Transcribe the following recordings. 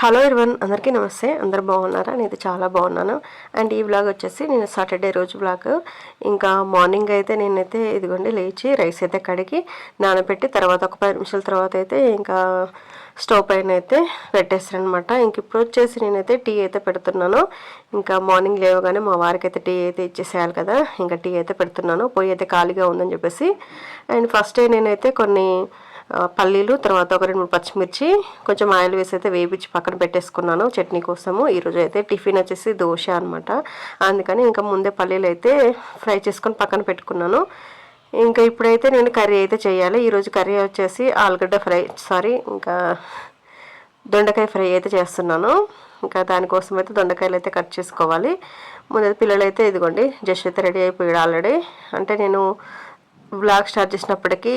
Hello ఇర్వన్ అందరికీ నమస్తే. అందరు బాగున్నారా? నేను చాలా బాగున్నాను. అండ్ ఈ వ్లాగ్ వచ్చేసి నేను సాటర్డే రోజు వ్లాగ్. ఇంకా మార్నింగ్ అయితే నేనైతే ఇదిగోండి లేచి రైస్ అయితే కడిగి నానబెట్టి తర్వాత ఒక పది నిమిషాల తర్వాత అయితే ఇంకా స్టవ్ పైన అయితే పెట్టేస్తాను అనమాట ఇంక ఇప్పుడు వచ్చేసి నేనైతే టీ అయితే పెడుతున్నాను. ఇంకా మార్నింగ్ లేవగానే మా వారికి అయితే టీ అయితే ఇచ్చేసేయాలి కదా. ఇంకా టీ అయితే పెడుతున్నాను. పొయ్యి అయితే ఖాళీగా ఉందని చెప్పేసి. అండ్ ఫస్ట్ నేనైతే కొన్ని పల్లీలు తర్వాత ఒక రెండు మూడు పచ్చిమిర్చి కొంచెం ఆయిల్ వేసి అయితే వేపించి పక్కన పెట్టేసుకున్నాను చట్నీ కోసము. ఈరోజు అయితే టిఫిన్ వచ్చేసి దోశ అనమాట అందుకని ఇంకా ముందే పల్లీలు అయితే ఫ్రై చేసుకొని పక్కన పెట్టుకున్నాను. ఇంకా ఇప్పుడైతే నేను కర్రీ అయితే చేయాలి. ఈరోజు కర్రీ వచ్చేసి ఆలుగడ్డ ఫ్రై సారీ ఇంకా దొండకాయ ఫ్రై అయితే చేస్తున్నాను. ఇంకా దానికోసం అయితే దొండకాయలు అయితే కట్ చేసుకోవాలి. ముందు పిల్లలు అయితే ఇదిగోండి జస్ట్ అయితే రెడీ అయిపోయాడు ఆల్రెడీ. అంటే నేను బ్లాగ్ స్టార్ట్ చేసినప్పటికీ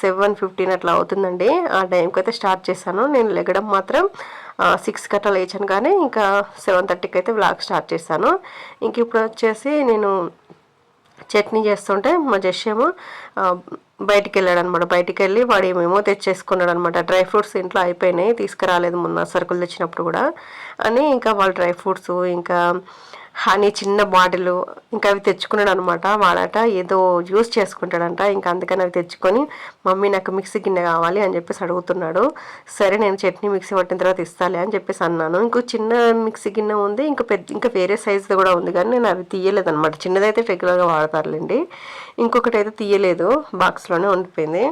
సెవెన్ ఫిఫ్టీన్ అట్లా అవుతుందండి. ఆ టైంకి అయితే స్టార్ట్ చేశాను. నేను లెగడం మాత్రం సిక్స్ అట్లా లేచాను కానీ ఇంకా సెవెన్ థర్టీకి అయితే బ్లాగ్ స్టార్ట్ చేశాను. ఇంక ఇప్పుడు వచ్చేసి నేను చట్నీ చేస్తుంటే మా జష్ ఏమో బయటికి వెళ్ళాడు అనమాట బయటికి వెళ్ళి వాడు ఏమేమో తెచ్చేసుకున్నాడు అనమాట డ్రై ఫ్రూట్స్ ఇంట్లో అయిపోయినాయి తీసుకురాలేదు మొన్న సరుకులు తెచ్చినప్పుడు కూడా అని ఇంకా వాళ్ళ డ్రై ఫ్రూట్స్ ఇంకా హనీ చిన్న బాటిల్ ఇంకా అవి తెచ్చుకున్నాడు అనమాట వాడట ఏదో యూస్ చేసుకుంటాడంట. ఇంకా అందుకని అవి తెచ్చుకొని మమ్మీ నాకు మిక్సీ గిన్నె కావాలి అని చెప్పేసి అడుగుతున్నాడు. సరే నేను చట్నీ మిక్సీ పట్టిన తర్వాత ఇస్తాలే అని చెప్పేసి అన్నాను. ఇంకో చిన్న మిక్సీ గిన్నె ఉంది. ఇంకా పెద్ద ఇంకా వేరే సైజుది కూడా ఉంది. కానీ నేను అవి తీయలేదు అనమాట చిన్నదైతే రెగ్యులర్గా వాడతారులేండి. ఇంకొకటి అయితే తీయలేదు. బాక్స్లోనే ఉండిపోయింది.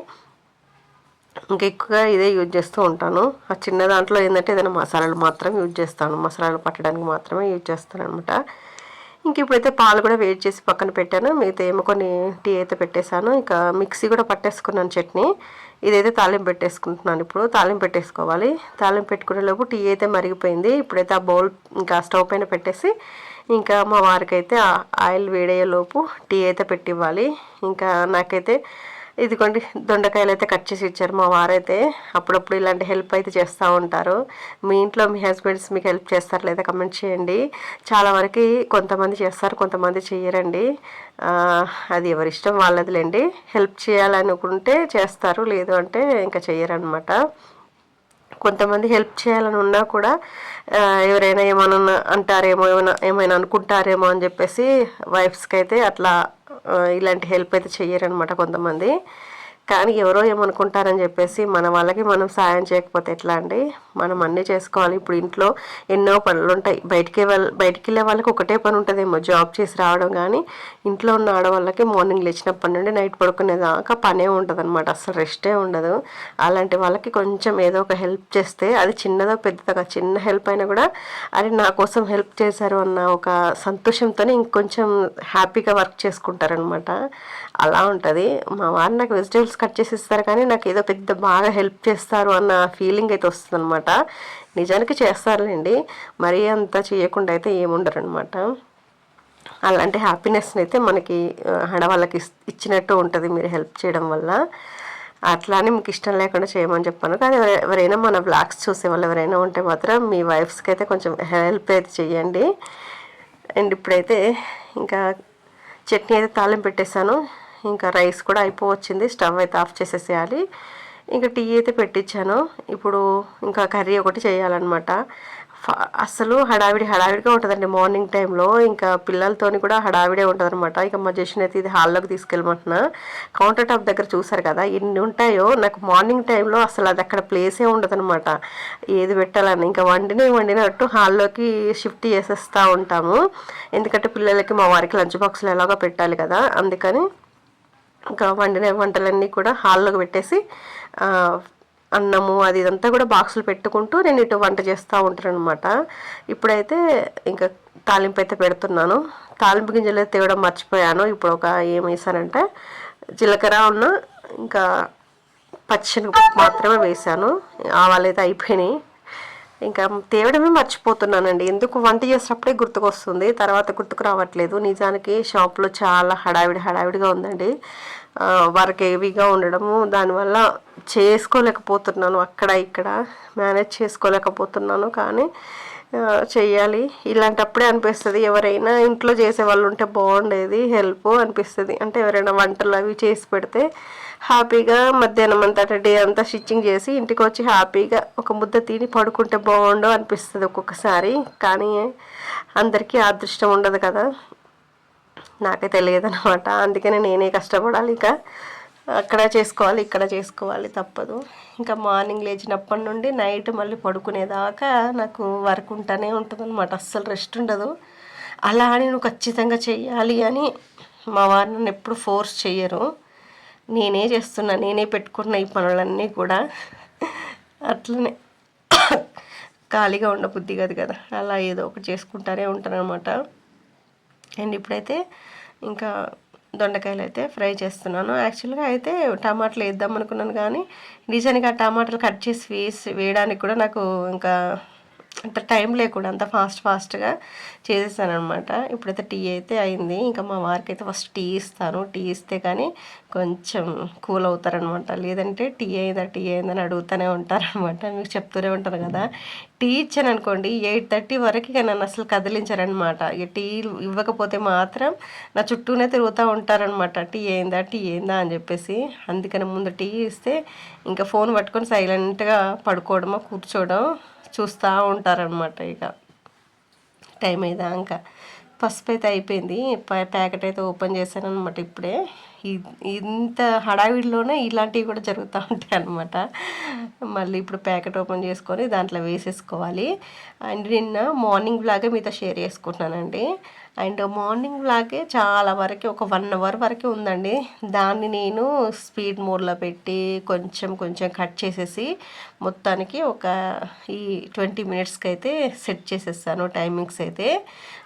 ఇంకా ఎక్కువగా ఇదే యూజ్ చేస్తూ ఉంటాను. ఆ చిన్న దాంట్లో ఏంటంటే ఏదైనా మసాలాలు మాత్రం యూజ్ చేస్తాను. మసాలాలు పట్టడానికి మాత్రమే యూజ్ చేస్తాను అనమాట ఇంక ఇప్పుడైతే పాలు కూడా వేడి చేసి పక్కన పెట్టాను. మిగతా ఏమో కొన్ని టీ అయితే పెట్టేశాను. ఇంకా మిక్సీ కూడా పట్టేసుకున్నాను చట్నీ. ఇదైతే తాలింపు పెట్టేసుకుంటున్నాను ఇప్పుడు. తాలింపు పెట్టేసుకోవాలి. తాలింపు పెట్టుకునే లోపు టీ అయితే మరిగిపోయింది. ఇప్పుడైతే ఆ బౌల్ ఇంకా స్టవ్ పైన పెట్టేసి ఇంకా మా వారికి అయితే ఆయిల్ వేడయ్యేలోపు టీ అయితే పెట్టివ్వాలి. ఇంకా నాకైతే ఇదిగోండి దొండకాయలు అయితే కట్ చేసి ఇచ్చారు మా వారైతే. అప్పుడప్పుడు ఇలాంటి హెల్ప్ అయితే చేస్తూ ఉంటారు. మీ ఇంట్లో మీ హస్బెండ్స్ మీకు హెల్ప్ చేస్తారు లేదా కమెంట్ చేయండి. చాలా వరకు కొంతమంది చేస్తారు కొంతమంది చేయరండి అది ఎవరి ఇష్టం వాళ్ళదిలేండి. హెల్ప్ చేయాలనుకుంటే చేస్తారు లేదు అంటే ఇంకా చెయ్యరనమాట కొంతమంది హెల్ప్ చేయాలని ఉన్నా కూడా ఎవరైనా ఏమైనా అంటారేమో ఏమైనా ఏమైనా అనుకుంటారేమో అని చెప్పేసి వైఫ్స్కి అయితే అట్లా ఇలాంటి హెల్ప్ అయితే చెయ్యరనమాట కొంతమంది. కానీ ఎవరో ఏమనుకుంటారని చెప్పేసి మన వాళ్ళకి మనం సాయం చేయకపోతే ఎట్లా అండి? మనం అన్నీ చేసుకోవాలి. ఇప్పుడు ఇంట్లో ఎన్నో పనులు ఉంటాయి బయటికి వెళ్ళ బయటికి వెళ్ళే వాళ్ళకి ఒకటే పని ఉంటుందేమో జాబ్ చేసి రావడం కానీ ఇంట్లో ఉన్న ఆడవాళ్ళకి మార్నింగ్ లేచినప్పటి నుండి నైట్ పడుకునేదాకా పనే ఉంటుంది అనమాట అసలు రెస్టే ఉండదు. అలాంటి వాళ్ళకి కొంచెం ఏదో ఒక హెల్ప్ చేస్తే అది చిన్నదో పెద్దదో చిన్న హెల్ప్ అయినా కూడా అది నా కోసం హెల్ప్ చేశారు అన్న ఒక సంతోషంతోనే ఇంకొంచెం హ్యాపీగా వర్క్ చేసుకుంటారనమాట అలా ఉంటుంది. మా వారు నాకు వెజిటేబుల్స్ కట్ చేసి ఇస్తారు కానీ నాకు ఏదో పెద్ద బాగా హెల్ప్ చేస్తారు అన్న ఫీలింగ్ అయితే వస్తుంది అనమాట నిజానికి చేస్తారులేండి. మరీ అంత చేయకుండా అయితే ఏముండరు అనమాట అలాంటి హ్యాపీనెస్ని అయితే మనకి ఆడవాళ్ళకి ఇస్- ఇచ్చినట్టు ఉంటుంది మీరు హెల్ప్ చేయడం వల్ల. అట్లానే మీకు ఇష్టం లేకుండా చేయమని చెప్పాను. కానీ ఎవరైనా మన బ్లాగ్స్ చూసే వాళ్ళు ఎవరైనా ఉంటే మాత్రం మీ వైఫ్స్కి అయితే కొంచెం హెల్ప్ అయితే చేయండి అండ్ ఇప్పుడైతే ఇంకా చట్నీ అయితే తాళం పెట్టేశాను. ఇంకా రైస్ కూడా అయిపోవచ్చింది. స్టవ్ అయితే ఆఫ్ చేసేసేయాలి. ఇంకా టీ అయితే పెట్టించాను ఇప్పుడు ఇంకా కర్రీ ఒకటి చేయాలన్నమాట. ఫ- అసలు హడావిడి హడావిడిగా ఉంటుందండి మార్నింగ్ టైంలో. ఇంకా పిల్లలతోని కూడా హడావిడే ఉంటుందన్నమాట. ఇంకా ఇక మా జెషన్ అయితే ఇది హాల్లోకి తీసుకెళ్ళమంటున్నా. కౌంటర్ టాప్ దగ్గర చూసారు కదా ఎన్ని ఉంటాయో నాకు మార్నింగ్ టైంలో అసలు అది అక్కడ ప్లేసే ఉండదనమాట ఏది పెట్టాలని ఇంకా వండినే వండినట్టు హాల్లోకి షిఫ్ట్ చేసేస్తూ ఉంటాము. ఎందుకంటే పిల్లలకి మా వారికి లంచ్ బాక్సులు ఎలాగో పెట్టాలి కదా అందుకని ఇంకా వండిన వంటలన్నీ కూడా హాల్లోకి పెట్టేసి అన్నము అది ఇదంతా కూడా బాక్సులు పెట్టుకుంటూ నేను ఇటు వంట చేస్తూ ఉంటాను అనమాట ఇప్పుడైతే ఇంకా తాలింపు అయితే పెడుతున్నాను. తాలింపు గింజలు అయితే తేవడం మర్చిపోయాను. ఇప్పుడు ఒక ఏం వేసానంటే జీలకర్ర ఉన్న ఇంకా పచ్చిశనగపప్పు మాత్రమే వేసాను. ఆవాలైతే అయిపోయినాయి. ఇంకా తేవడమే మర్చిపోతున్నానండి. ఎందుకు వంట చేసేటప్పుడే గుర్తుకొస్తుంది తర్వాత గుర్తుకు రావట్లేదు. నిజానికి షాప్లో చాలా హడావిడి హడావిడిగా ఉందండి. వర్క్ హెవీగా ఉండడము దానివల్ల చేసుకోలేకపోతున్నాను. అక్కడ ఇక్కడ మేనేజ్ చేసుకోలేకపోతున్నాను. కానీ చేయాలి ఇలాంటప్పుడే అనిపిస్తుంది ఎవరైనా ఇంట్లో చేసే వాళ్ళు ఉంటే బాగుండేది హెల్ప్ అనిపిస్తుంది. అంటే ఎవరైనా వంటలు అవి చేసి పెడితే హ్యాపీగా మధ్యాహ్నం అంతా డే అంతా స్టిచ్చింగ్ చేసి ఇంటికి వచ్చి హ్యాపీగా ఒక ముద్ద తిని పడుకుంటే బాగుండు అనిపిస్తుంది ఒక్కొక్కసారి. కానీ అందరికీ అదృష్టం ఉండదు కదా. నాకే తెలియదు అనమాట అందుకనే నేనే కష్టపడాలి ఇక. అక్కడ చేసుకోవాలి ఇక్కడ చేసుకోవాలి తప్పదు. ఇంకా మార్నింగ్ లేచినప్పటి నుండి నైట్ మళ్ళీ పడుకునేదాకా నాకు వర్క్ ఉంటూనే ఉంటుంది అనమాట అస్సలు రెస్ట్ ఉండదు. అలా అని నువ్వు ఖచ్చితంగా చెయ్యాలి అని మా వారు నన్ను ఎప్పుడు ఫోర్స్ చెయ్యరు. నేనే చేస్తున్నా నేనే పెట్టుకున్న ఈ పనులన్నీ కూడా అట్లనే ఖాళీగా ఉండబుద్ధి కాదు కదా. అలా ఏదో ఒకటి చేసుకుంటానే ఉంటాను అనమాట అండ్ ఇప్పుడైతే ఇంకా దొండకాయలు అయితే ఫ్రై చేస్తున్నాను. యాక్చువల్గా అయితే టమాటాలు వేద్దాం అనుకున్నాను కానీ నిజానికి ఆ టమాటాలు కట్ చేసి వేసి వేయడానికి కూడా నాకు ఇంకా అంత టైం లేకుండా అంత ఫాస్ట్ ఫాస్ట్గా చేసేసాను అనమాట ఇప్పుడైతే టీ అయితే అయింది. ఇంకా మా వారికి అయితే ఫస్ట్ టీ ఇస్తాను. టీ ఇస్తే కానీ కొంచెం కూల్ అవుతారనమాట లేదంటే టీ అయిందా టీ అయిందని అడుగుతూనే ఉంటారనమాట మీకు చెప్తూనే ఉంటాను కదా. టీ ఇచ్చాను అనుకోండి ఎయిట్ థర్టీ వరకు ఇక నన్ను అసలు కదిలించారనమాట ఇక టీ ఇవ్వకపోతే మాత్రం నా చుట్టూనే తిరుగుతూ ఉంటారనమాట టీ అయిందా టీ అయిందా అని చెప్పేసి. అందుకని ముందు టీ ఇస్తే ఇంకా ఫోన్ పట్టుకొని సైలెంట్గా పడుకోవడమో కూర్చోవడం చూస్తూ ఉంటారనమాట ఇక. టైం అయ్యేదాకా పసుపు అయితే అయిపోయింది. ప- ప్యాకెట్ అయితే ఓపెన్ చేశాను అనమాట ఇప్పుడే ఇంత హడావిడిలోనే ఇలాంటివి కూడా జరుగుతూ ఉంటాయి అనమాట మళ్ళీ ఇప్పుడు ప్యాకెట్ ఓపెన్ చేసుకొని దాంట్లో వేసేసుకోవాలి. అండ్ నిన్న మార్నింగ్ బ్లాగే మీతో షేర్ చేసుకుంటున్నానండి. అండ్ మార్నింగ్ బ్లాగే చాలా వరకు ఒక వన్ అవర్ వరకు ఉందండి. దాన్ని నేను స్పీడ్ మోడ్లో పెట్టి కొంచెం కొంచెం కట్ చేసేసి మొత్తానికి ఒక ఈ ట్వంటీ మినిట్స్కి అయితే సెట్ చేసేసాను టైమింగ్స్ అయితే.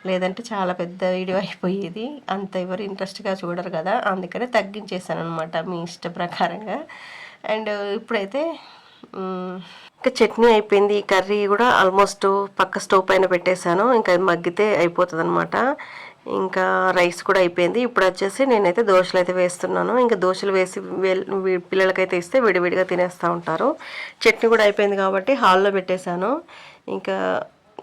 లేదంటే చాలా పెద్ద వీడియో అయిపోయేది. అంత ఎవరు ఇంట్రెస్ట్గా చూడరు కదా అందుకనే తగ్గించేసాను అనమాట మీ ఇష్ట ప్రకారంగా. అండ్ ఇప్పుడైతే ఇంకా చట్నీ అయిపోయింది ఈ కర్రీ కూడా ఆల్మోస్ట్ పక్క స్టవ్ పైన పెట్టేశాను ఇంకా అది మగ్గితే అయిపోతుంది అనమాట ఇంకా రైస్ కూడా అయిపోయింది ఇప్పుడు వచ్చేసి నేనైతే దోశలు అయితే వేస్తున్నాను. ఇంకా దోశలు వేసి పిల్లలకైతే ఇస్తే విడివిడిగా తినేస్తూ ఉంటారు. చట్నీ కూడా అయిపోయింది కాబట్టి హాల్లో పెట్టేశాను. ఇంకా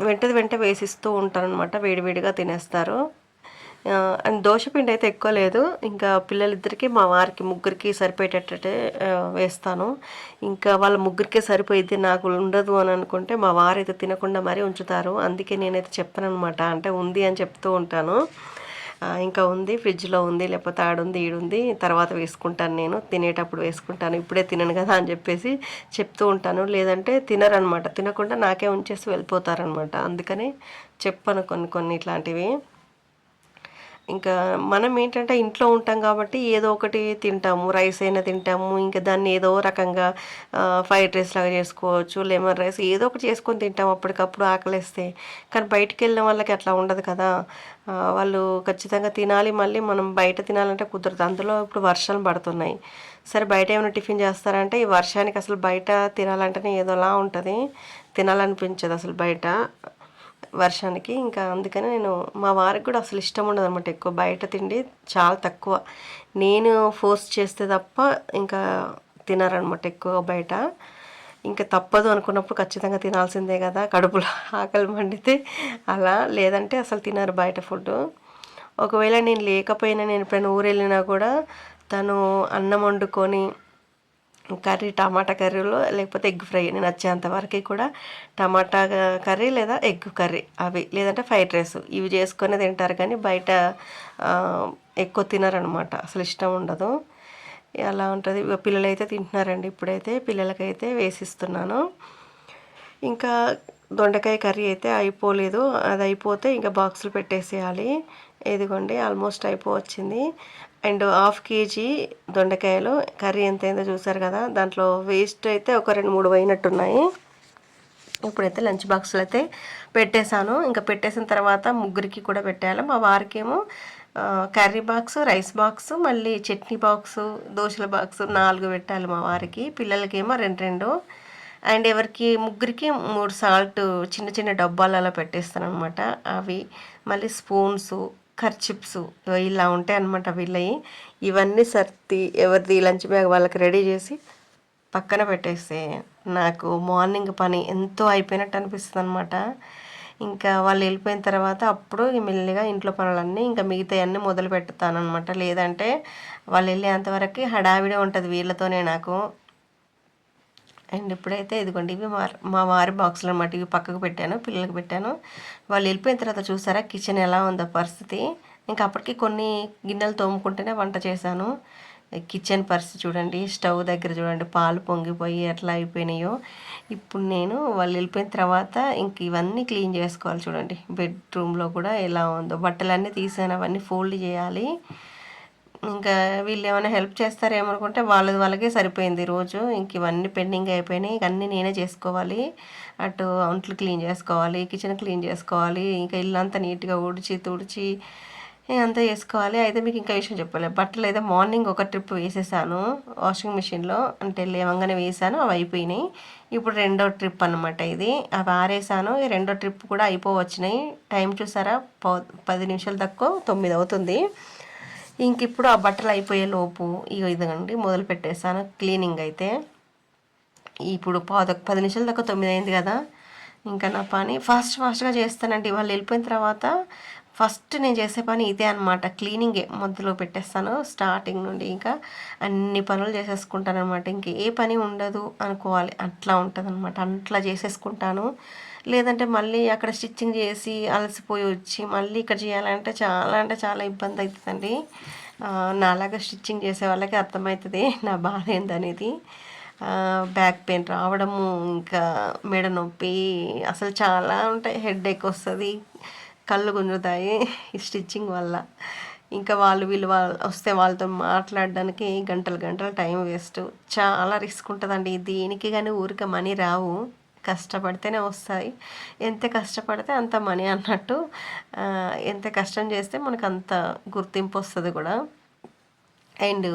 వెంటది వెంట వేసిస్తూ ఉంటాను అనమాట వేడివేడిగా తినేస్తారు. అండ్ దోశపిండి అయితే ఎక్కువ లేదు. ఇంకా పిల్లలిద్దరికి మా వారికి ముగ్గురికి సరిపోయేటట్టే వేస్తాను. ఇంకా వాళ్ళ ముగ్గురికే సరిపోయింది నాకు ఉండదు అని అనుకుంటే మా వారైతే తినకుండా మరీ ఉంచుతారు. అందుకే నేనైతే చెప్పను అనమాట అంటే ఉంది అని చెప్తూ ఉంటాను. ఇంకా ఉంది ఫ్రిడ్జ్లో ఉంది లేకపోతే ఆడుంది ఈడుంది తర్వాత వేసుకుంటాను నేను. తినేటప్పుడు వేసుకుంటాను. ఇప్పుడే తినను కదా అని చెప్పేసి చెప్తూ ఉంటాను. లేదంటే తినరనమాట తినకుండా నాకే ఉంచేసి వెళ్ళిపోతారనమాట అందుకని చెప్పను కొన్ని కొన్ని ఇట్లాంటివి. ఇంకా మనం ఏంటంటే ఇంట్లో ఉంటాం కాబట్టి ఏదో ఒకటి తింటాము రైస్ అయినా తింటాము ఇంకా దాన్ని ఏదో రకంగా ఫ్రైడ్ రైస్ లాగా చేసుకోవచ్చు లెమన్ రైస్ ఏదో ఒకటి చేసుకొని తింటాము అప్పటికప్పుడు ఆకలిస్తే. కానీ బయటికి వెళ్ళిన వాళ్ళకి అట్లా ఉండదు కదా. వాళ్ళు ఖచ్చితంగా తినాలి మళ్ళీ మనం బయట తినాలంటే కుదరదు. అందులో ఇప్పుడు వర్షాలు పడుతున్నాయి. సరే బయట ఏమైనా టిఫిన్ చేస్తారంటే ఈ వర్షానికి అసలు బయట తినాలంటేనే ఏదోలా ఉంటుంది. తినాలనిపించదు అసలు బయట. వర్షానికి. ఇంకా అందుకని నేను మా వారికి కూడా అసలు ఇష్టం ఉండదు అనమాట ఎక్కువ. బయట తిండి చాలా తక్కువ. నేను ఫోర్స్ చేస్తే తప్ప ఇంకా తినారనమాట ఎక్కువ బయట. ఇంకా తప్పదు అనుకున్నప్పుడు ఖచ్చితంగా తినాల్సిందే కదా. కడుపులో ఆకలి మండితే అలా. లేదంటే అసలు తినరు బయట ఫుడ్ ఒకవేళ నేను లేకపోయినా నేను ఎప్పుడైనా ఊరు వెళ్ళినా కూడా తను అన్నం వండుకొని కర్రీ టమాటా కర్రీలో లేకపోతే ఎగ్ ఫ్రై నేను వచ్చేంత వరకు కూడా టమాటా కర్రీ లేదా ఎగ్ కర్రీ అవి లేదంటే ఫ్రైడ్ రైస్ ఇవి చేసుకొని తింటారు. కానీ బయట ఎక్కువ తినరనమాట. అసలు ఇష్టం ఉండదు. అలా ఉంటుంది. పిల్లలు అయితే తింటున్నారండి ఇప్పుడైతే. పిల్లలకైతే వేసిస్తున్నాను. ఇంకా దొండకాయ కర్రీ అయితే అయిపోలేదు. అది అయిపోతే ఇంకా బాక్సులు పెట్టేసేయాలి. ఇదిగోండి ఆల్మోస్ట్ అయిపోవచ్చింది అండ్ హాఫ్ కేజీ దొండకాయలు కర్రీ ఎంత చూసారు కదా? దాంట్లో వేస్ట్ అయితే ఒక రెండు మూడు పోయినట్టున్నాయి. ఇప్పుడైతే లంచ్ బాక్సులు అయితే పెట్టేశాను. ఇంకా పెట్టేసిన తర్వాత ముగ్గురికి కూడా పెట్టాలి మా వారికేమో కర్రీ బాక్స్ రైస్ బాక్స్ మళ్ళీ చట్నీ బాక్స్ దోశల బాక్స్ నాలుగు పెట్టాలి మా వారికి. పిల్లలకేమో రెండు రెండు. అండ్ ఎవరికి ముగ్గురికి మూడు సాల్ట్ చిన్న చిన్న డబ్బాలలో పెట్టేస్తాను అనమాట అవి మళ్ళీ స్పూన్స్ ఖర్చిప్స్ ఇలా ఉంటాయి అనమాట వీళ్ళవి ఇవన్నీ సర్ది ఎవరిది లంచ్ బ్యాగ్ వాళ్ళకి రెడీ చేసి పక్కన పెట్టేస్తే నాకు మార్నింగ్ పని ఎంతో అయిపోయినట్టు అనిపిస్తుంది అనమాట ఇంకా వాళ్ళు వెళ్ళిపోయిన తర్వాత అప్పుడు మెల్లిగా ఇంట్లో పనులన్నీ ఇంకా మిగతాయన్నీ మొదలు పెడతాను అనమాట లేదంటే వాళ్ళు వెళ్ళేంతవరకు హడావిడే ఉంటుంది వీళ్ళతోనే నాకు. అండ్ ఇప్పుడైతే ఇదిగోండి ఇవి మా మా వారి బాక్సులు అనమాట ఇవి పక్కకు పెట్టాను పిల్లలకు పెట్టాను. వాళ్ళు వెళ్ళిపోయిన తర్వాత చూసారా కిచెన్ ఎలా ఉందో పరిస్థితి. ఇంకా అప్పటికి కొన్ని గిన్నెలు తోముకుంటేనే వంట చేశాను. కిచెన్ పరిస్థితి చూడండి స్టవ్ దగ్గర చూడండి పాలు పొంగిపోయి ఎట్లా అయిపోయినాయో. ఇప్పుడు నేను వాళ్ళు వెళ్ళిపోయిన తర్వాత ఇంక ఇవన్నీ క్లీన్ చేసుకోవాలి చూడండి బెడ్రూమ్లో కూడా ఎలా ఉందో. బట్టలన్నీ తీసాను అవన్నీ ఫోల్డ్ చేయాలి. ఇంకా వీళ్ళు ఏమైనా హెల్ప్ చేస్తారేమో అనుకుంటే వాళ్ళది వాళ్ళకే సరిపోయింది రోజు. ఇంక ఇవన్నీ పెండింగ్ అయిపోయినాయి. ఇంక అన్నీ నేనే చేసుకోవాలి. అటు అంట్లు క్లీన్ చేసుకోవాలి కిచెన్ క్లీన్ చేసుకోవాలి ఇంకా ఇల్లు అంతా నీట్గా ఊడ్చి తుడిచి అంతా చేసుకోవాలి. అయితే మీకు ఇంకా విషయం చెప్పలేదు బట్టలు అయితే మార్నింగ్ ఒక ట్రిప్ వేసేసాను వాషింగ్ మిషన్లో. అంటే లేవంగానే వేసాను అవి అయిపోయినాయి. ఇప్పుడు రెండో ట్రిప్ అనమాట ఇది. అవి ఆరేసాను. ఈ రెండో ట్రిప్ కూడా అయిపోవచ్చినాయి. టైం చూసారా? పది నిమిషాలు తక్కువ తొమ్మిది అవుతుంది. ఇంక ఇప్పుడు ఆ బట్టలు అయిపోయే లోపు ఇక ఇదిగండి మొదలు పెట్టేసాను క్లీనింగ్ అయితే. ఇప్పుడు పద పది నిమిషాల దాకా తొమ్మిది అయింది కదా ఇంకా నా పని ఫాస్ట్ ఫాస్ట్గా చేస్తానండి. వాళ్ళు వెళ్ళిపోయిన తర్వాత ఫస్ట్ నేను చేసే పని ఇదే అనమాట క్లీనింగే మొదలు పెట్టేస్తాను స్టార్టింగ్ నుండి ఇంకా అన్ని పనులు చేసేసుకుంటాను అనమాట ఇంక ఏ పని ఉండదు అనుకోవాలి అట్లా ఉంటుంది అనమాట అట్లా చేసేసుకుంటాను. లేదంటే మళ్ళీ అక్కడ స్టిచ్చింగ్ చేసి అలసిపోయి వచ్చి మళ్ళీ ఇక్కడ చేయాలంటే చాలా అంటే చాలా ఇబ్బంది అవుతుందండి. నాలాగా స్టిచ్చింగ్ చేసే వాళ్ళకి అర్థమవుతుంది నా బాధ ఏందనేది. బ్యాక్ పెయిన్ రావడము ఇంకా మెడ నొప్పి అసలు చాలా ఉంటాయి హెడ్ ఎక్ వస్తుంది కళ్ళు గుంజుతాయి ఈ స్టిచ్చింగ్ వల్ల. ఇంకా వాళ్ళు వీళ్ళు వాళ్ళు వస్తే వాళ్ళతో మాట్లాడడానికి గంటలు గంటలు టైం వేస్ట్. చాలా రిస్క్ ఉంటుందండి. దీనికి కానీ ఊరికే మనీ రావు. కష్టపడితేనే వస్తాయి. ఎంత కష్టపడితే అంత మనీ అన్నట్టు ఎంత కష్టం చేస్తే మనకు అంత గుర్తింపు వస్తుంది కూడా. అండ్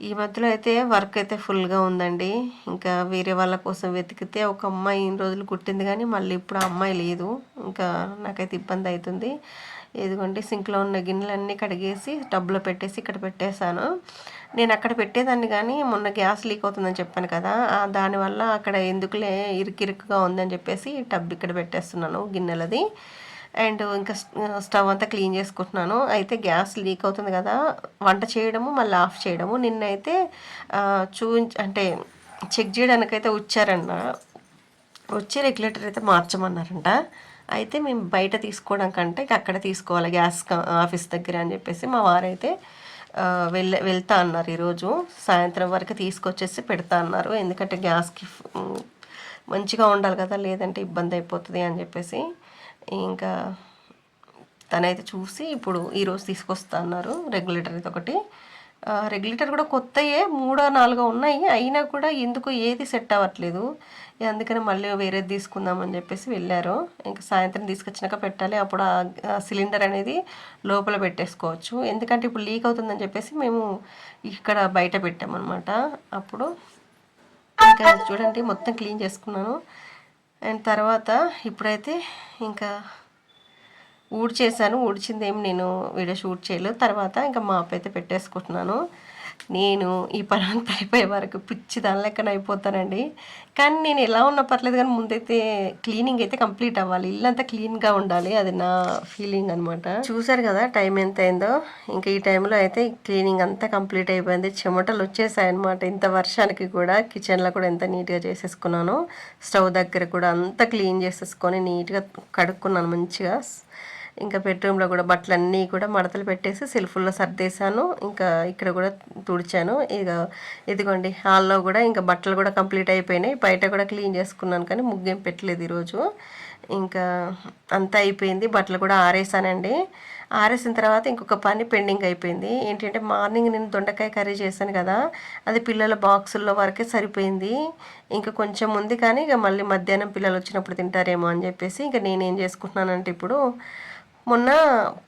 ఈ మధ్యలో అయితే వర్క్ అయితే ఫుల్గా ఉందండి. ఇంకా వేరే వాళ్ళ కోసం వెతికితే ఒక అమ్మాయి ఇన్ని రోజులు కుట్టింది కానీ మళ్ళీ ఇప్పుడు ఆ అమ్మాయి లేదు. ఇంకా నాకైతే ఇబ్బంది అవుతుంది. ఇదిగోండి సింక్లో ఉన్న గిన్నెలన్నీ కడిగేసి టబ్లో పెట్టేసి ఇక్కడ పెట్టేశాను. నేను అక్కడ పెట్టేదాన్ని కానీ మొన్న గ్యాస్ లీక్ అవుతుందని చెప్పాను కదా దానివల్ల అక్కడ ఎందుకులే ఇరుకిరుకుగా ఉందని చెప్పేసి టబ్ ఇక్కడ పెట్టేస్తున్నాను గిన్నెలది. అండ్ ఇంకా స్టవ్ అంతా క్లీన్ చేసుకుంటున్నాను. అయితే గ్యాస్ లీక్ అవుతుంది కదా వంట చేయడము మళ్ళీ ఆఫ్ చేయడము. నిన్నైతే చూపించ అంటే చెక్ చేయడానికైతే వచ్చారన్న వచ్చి రెగ్యులేటర్ అయితే మార్చమన్నారంట. అయితే మేము బయట తీసుకోవడం కంటే అక్కడ తీసుకోవాలి గ్యాస్ ఆఫీస్ దగ్గర అని చెప్పేసి మా వారైతే వెళ్ళ వెళ్తా అన్నారు ఈరోజు. సాయంత్రం వరకు తీసుకొచ్చేసి పెడతా అన్నారు. ఎందుకంటే గ్యాస్కి మంచిగా ఉండాలి కదా లేదంటే ఇబ్బంది అయిపోతుంది అని చెప్పేసి ఇంకా తనైతే చూసి ఇప్పుడు ఈరోజు తీసుకొస్తా అన్నారు రెగ్యులేటర్ అయితే ఒకటి రెగ్యులేటర్ కూడా కొత్తయే మూడో నాలుగో ఉన్నాయి. అయినా కూడా ఎందుకు ఏది సెట్ అవ్వట్లేదు. అందుకని మళ్ళీ వేరేది తీసుకుందామని చెప్పేసి వెళ్ళారు. ఇంకా సాయంత్రం తీసుకొచ్చినాక పెట్టాలి. అప్పుడు ఆ సిలిండర్ అనేది లోపల పెట్టేసుకోవచ్చు. ఎందుకంటే ఇప్పుడు లీక్ అవుతుందని చెప్పేసి మేము ఇక్కడ బయట పెట్టామన్నమాట. అప్పుడు ఇంకా చూడండి మొత్తం క్లీన్ చేసుకున్నాను. అండ్ తర్వాత ఇప్పుడైతే ఇంకా ఊడ్చేసాను ఊడ్చింది ఏం నేను వీడియో షూట్ చేయలేదు. తర్వాత ఇంకా మాప్ అయితే పెట్టేసుకుంటున్నాను. నేను ఈ పని అంతా అయిపోయే వరకు పిచ్చి దాని లెక్కన అయిపోతానండి. కానీ నేను ఎలా ఉన్నా పర్లేదు కానీ ముందైతే క్లీనింగ్ అయితే కంప్లీట్ అవ్వాలి. ఇల్లంతా క్లీన్గా ఉండాలి. అది నా ఫీలింగ్ అనమాట చూసారు కదా టైం ఎంత అయిందో. ఇంకా ఈ టైంలో అయితే క్లీనింగ్ అంతా కంప్లీట్ అయిపోయింది. చెమటలు వచ్చేసాయి అనమాట ఇంత వర్షానికి కూడా కిచెన్లో కూడా ఎంత నీట్గా చేసేసుకున్నాను. స్టవ్ దగ్గర కూడా అంతా క్లీన్ చేసేసుకొని నీట్గా కడుక్కున్నాను మంచిగా. ఇంకా బెడ్రూమ్లో కూడా బట్టలన్నీ కూడా మడతలు పెట్టేసి సెల్ఫుల్లో సర్దేశాను. ఇంకా ఇక్కడ కూడా తుడిచాను. ఇక ఇదిగోండి. హాల్లో కూడా ఇంకా బట్టలు కూడా కంప్లీట్ అయిపోయినాయి. బయట కూడా క్లీన్ చేసుకున్నాను కానీ ముగ్గేం పెట్టలేదు ఈరోజు. ఇంకా అంతా అయిపోయింది. బట్టలు కూడా ఆరేసానండి. ఆరేసిన తర్వాత ఇంకొక పని పెండింగ్ అయిపోయింది. ఏంటంటే మార్నింగ్ నేను దొండకాయ కర్రీ చేశాను కదా అది పిల్లల బాక్సుల్లో వరకే సరిపోయింది. ఇంకా కొంచెం ఉంది కానీ ఇక మళ్ళీ మధ్యాహ్నం పిల్లలు వచ్చినప్పుడు తింటారేమో అని చెప్పేసి ఇంకా నేనేం చేసుకుంటున్నానంటే ఇప్పుడు మొన్న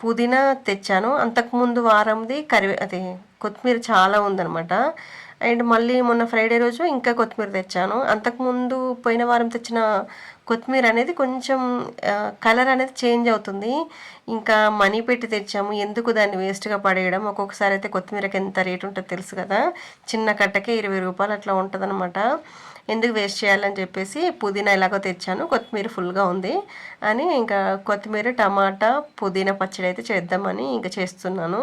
పుదీనా తెచ్చాను. అంతకుముందు వారంది కరివే అది కొత్తిమీర చాలా ఉందనమాట అండ్ మళ్ళీ మొన్న ఫ్రైడే రోజు ఇంకా కొత్తిమీర తెచ్చాను. అంతకుముందు పోయిన వారం తెచ్చిన కొత్తిమీర అనేది కొంచెం కలర్ అనేది చేంజ్ అవుతుంది. ఇంకా మనీ పెట్టి తెచ్చాము. ఎందుకు దాన్ని వేస్ట్గా పడేయడం? ఒక్కొక్కసారి అయితే కొత్తిమీరకి ఎంత రేటు ఉంటుందో తెలుసు కదా. చిన్న కట్టకే ఇరవై రూపాయలు అట్లా ఉంటుందన్నమాట. ఎందుకు వేస్ట్ చేయాలని చెప్పేసి పుదీనా ఎలాగో తెచ్చాను. కొత్తిమీర ఫుల్గా ఉంది అని ఇంకా కొత్తిమీర టమాటా పుదీనా పచ్చడి అయితే చేద్దామని ఇంకా చేస్తున్నాను.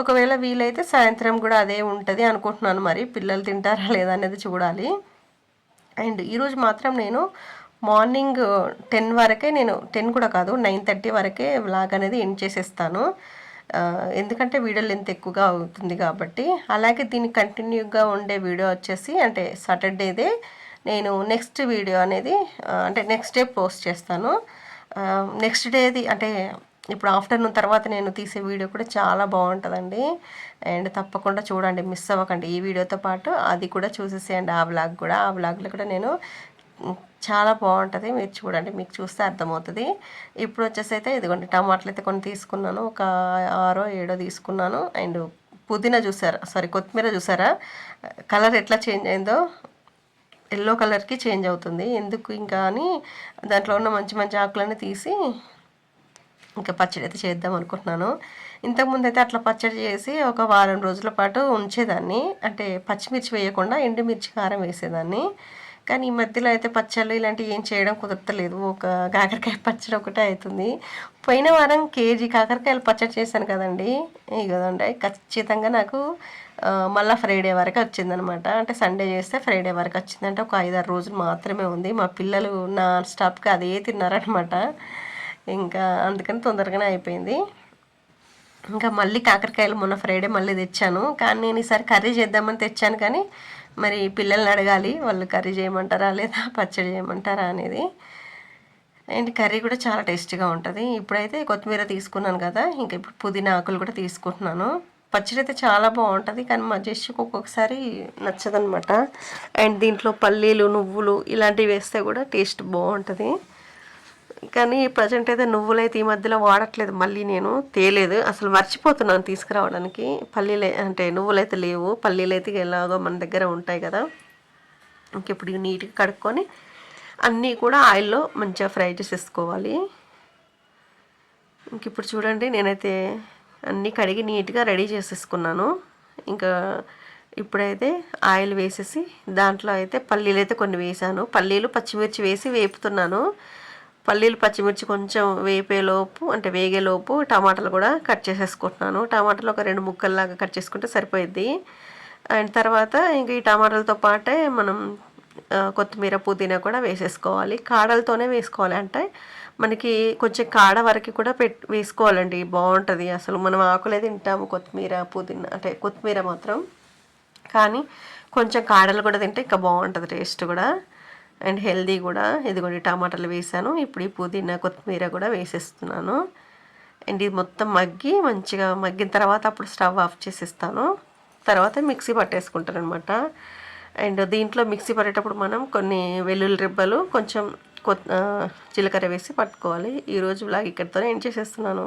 ఒకవేళ వీలైతే సాయంత్రం కూడా అదే ఉంటుంది అనుకుంటున్నాను మరి. పిల్లలు తింటారా లేదా అనేది చూడాలి. అండ్ ఈరోజు మాత్రం నేను మార్నింగ్ టెన్ వరకే నేను టెన్ కూడా కాదు నైన్ థర్టీ వరకే వ్లాగ్ అనేది ఎండ్ చేసేస్తాను. ఎందుకంటే వీడియో లెంత్ ఎక్కువగా అవుతుంది కాబట్టి. అలాగే దీన్ని కంటిన్యూగా ఉండే వీడియో వచ్చేసి అంటే సాటర్డేదే నేను నెక్స్ట్ వీడియో అనేది అంటే నెక్స్ట్ డే పోస్ట్ చేస్తాను. నెక్స్ట్ డేది అంటే ఇప్పుడు ఆఫ్టర్నూన్ తర్వాత నేను తీసే వీడియో కూడా చాలా బాగుంటుందండి. అండ్ తప్పకుండా చూడండి మిస్ అవ్వకండి ఈ వీడియోతో పాటు. అది కూడా చూసేసేయండి ఆ బ్లాగ్ కూడా. ఆ బ్లాగ్లో కూడా నేను చాలా బాగుంటుంది. మీరు చూడండి మీకు చూస్తే అర్థమవుతుంది. ఇప్పుడు వచ్చేసి అయితే ఇదిగోండి టమాటాలు అయితే కొన్ని తీసుకున్నాను. ఒక ఆరో ఏడో తీసుకున్నాను. అండ్ పుదీనా చూసారా? సారీ కొత్తిమీర చూసారా? కలర్ ఎట్లా చేంజ్ అయిందో ఎల్లో కలర్కి చేంజ్ అవుతుంది. ఎందుకు ఇంకా అని దాంట్లో ఉన్న మంచి మంచి ఆకులన్నీ తీసి ఇంకా పచ్చడి అయితే చేద్దాం అనుకుంటున్నాను. ఇంతకుముందు అయితే అట్లా పచ్చడి చేసి ఒక వారం రోజుల పాటు ఉంచేదాన్ని. అంటే పచ్చిమిర్చి వేయకుండా ఎండుమిర్చి కారం వేసేదాన్ని. కానీ ఈ మధ్యలో అయితే పచ్చళ్ళు ఇలాంటివి ఏం చేయడం కుదరతలేదు. ఒక కాకరకాయ పచ్చడి ఒకటే అవుతుంది. పోయిన వారం కేజీ కాకరకాయలు పచ్చడి చేశాను కదండి. కదండి ఖచ్చితంగా నాకు మళ్ళీ ఫ్రైడే వరకు వచ్చిందనమాట. అంటే సండే చేస్తే ఫ్రైడే వరకు వచ్చిందంటే ఒక ఐదారు రోజులు మాత్రమే ఉంది. మా పిల్లలు నాన్ స్టాప్గా అదే తిన్నారనమాట. ఇంకా అందుకని తొందరగానే అయిపోయింది. ఇంకా మళ్ళీ కాకరకాయలు మొన్న ఫ్రైడే మళ్ళీ తెచ్చాను. కానీ నేను ఈసారి కర్రీ చేద్దామని తెచ్చాను కానీ మరి పిల్లల్ని అడగాలి వాళ్ళు కర్రీ చేయమంటారా లేదా పచ్చడి చేయమంటారా అనేది. అండ్ కర్రీ కూడా చాలా టేస్టీగా ఉంటుంది. ఇప్పుడైతే కొత్తిమీర తీసుకున్నాను కదా ఇంకా ఇప్పుడు పుదీనా ఆకులు కూడా తీసుకుంటున్నాను. పచ్చడి అయితే చాలా బాగుంటుంది కానీ మా ఒక్కొక్కసారి నచ్చదనమాట అండ్ దీంట్లో పల్లీలు నువ్వులు ఇలాంటివి వేస్తే కూడా టేస్ట్ బాగుంటుంది. కానీ ప్రజెంట్ అయితే నువ్వులైతే ఈ మధ్యలో వాడట్లేదు మళ్ళీ నేను తేలేదు. అసలు మర్చిపోతున్నాను తీసుకురావడానికి. పల్లీలు అంటే నువ్వులైతే లేవు పల్లీలు అయితే ఎలాగో మన దగ్గర ఉంటాయి కదా. ఇంక ఇప్పుడు నీట్గా కడుక్కొని అన్నీ కూడా ఆయిల్లో మంచిగా ఫ్రై చేసేసుకోవాలి. ఇంక ఇప్పుడు చూడండి నేనైతే అన్నీ కడిగి నీట్గా రెడీ చేసేసుకున్నాను. ఇంకా ఇప్పుడైతే ఆయిల్ వేసేసి దాంట్లో అయితే పల్లీలు అయితే కొన్ని వేసాను. పల్లీలు పచ్చిమిర్చి వేసి వేపుతున్నాను. పల్లీలు పచ్చిమిర్చి కొంచెం వేపేలోపు అంటే వేగేలోపు టమాటాలు కూడా కట్ చేసేసుకుంటున్నాను. టమాటాలు ఒక రెండు ముక్కల్లాగా కట్ చేసుకుంటే సరిపోయిద్ది. అండ్ తర్వాత ఇంక ఈ టమాటాలతో పాటే మనం కొత్తిమీర పుదీనా కూడా వేసేసుకోవాలి. కాడలతోనే వేసుకోవాలి. అంటే మనకి కొంచెం కాడ వరకు కూడా పెట్ వేసుకోవాలండి. బాగుంటుంది. అసలు మనం ఆకులే తింటాము కొత్తిమీర పుదీనా అంటే కొత్తిమీర మాత్రం. కానీ కొంచెం కాడలు కూడా తింటే ఇంకా బాగుంటుంది టేస్ట్ కూడా. అండ్ హెల్దీ కూడా. ఇదిగోండి టమాటాలు వేసాను. ఇప్పుడు ఈ పుదీనా కొత్తిమీర కూడా వేసేస్తున్నాను. అండ్ ఇది మొత్తం మగ్గి మంచిగా మగ్గిన తర్వాత అప్పుడు స్టవ్ ఆఫ్ చేసేస్తాను. తర్వాత మిక్సీ పట్టేసుకుంటాను అనమాట అండ్ దీంట్లో మిక్సీ పట్టేటప్పుడు మనం కొన్ని వెల్లుల్లి రిబ్బలు కొంచెం కొత్త జీలకర్ర వేసి పట్టుకోవాలి. ఈరోజు బ్లాగ్ ఇక్కడితోనే ఏం చేసేస్తున్నాను.